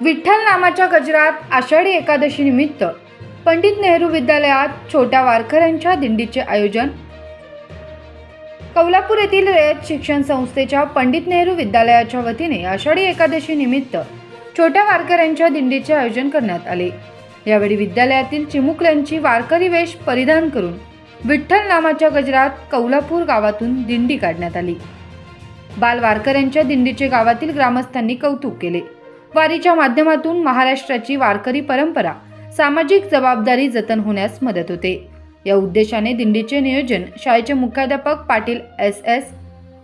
विठ्ठल नामाच्या गजरात आषाढी एकादशी निमित्त पंडित नेहरू विद्यालयात छोट्या वारकऱ्यांच्या दिंडीचे आयोजन. कौलापूर येथील रयत शिक्षण संस्थेच्या पंडित नेहरू विद्यालयाच्या वतीने आषाढी एकादशी निमित्त छोट्या वारकऱ्यांच्या दिंडीचे आयोजन करण्यात आले. यावेळी विद्यालयातील चिमुकल्यांची वारकरी वेश परिधान करून विठ्ठल नामाच्या गजरात कौलापूर गावातून दिंडी काढण्यात आली. बाल वारकऱ्यांच्या दिंडीचे गावातील ग्रामस्थांनी कौतुक केले. वारीच्या माध्यमातून महाराष्ट्राची वारकरी परंपरा सामाजिक जबाबदारी जतन होण्यास मदत होते. या उद्देशाने दिंडीचे नियोजन शाळेचे मुख्याध्यापक पाटील एस एस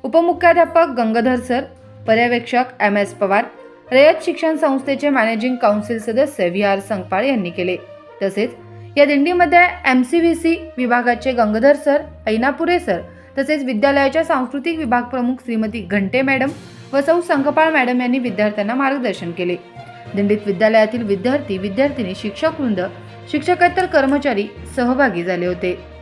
उपमुख्याध्यापक गंगाधर सर पर्यवेक्षक एम एस पवार रयत शिक्षण संस्थेचे मॅनेजिंग काउन्सिल सदस्य व्ही आर संगपाळ यांनी केले. तसेच या दिंडीमध्ये एम सी व्ही सी विभागाचे गंगाधर सर ऐनापुरे सर तसेच विद्यालयाच्या सांस्कृतिक विभाग प्रमुख श्रीमती घंटे मॅडम व सौ संकपाळ मॅडम यांनी विद्यार्थ्यांना मार्गदर्शन केले. दिंडीत विद्यालयातील विद्यार्थी विद्यार्थिनी शिक्षक वृंद शिक्षकेतर कर्मचारी सहभागी झाले होते.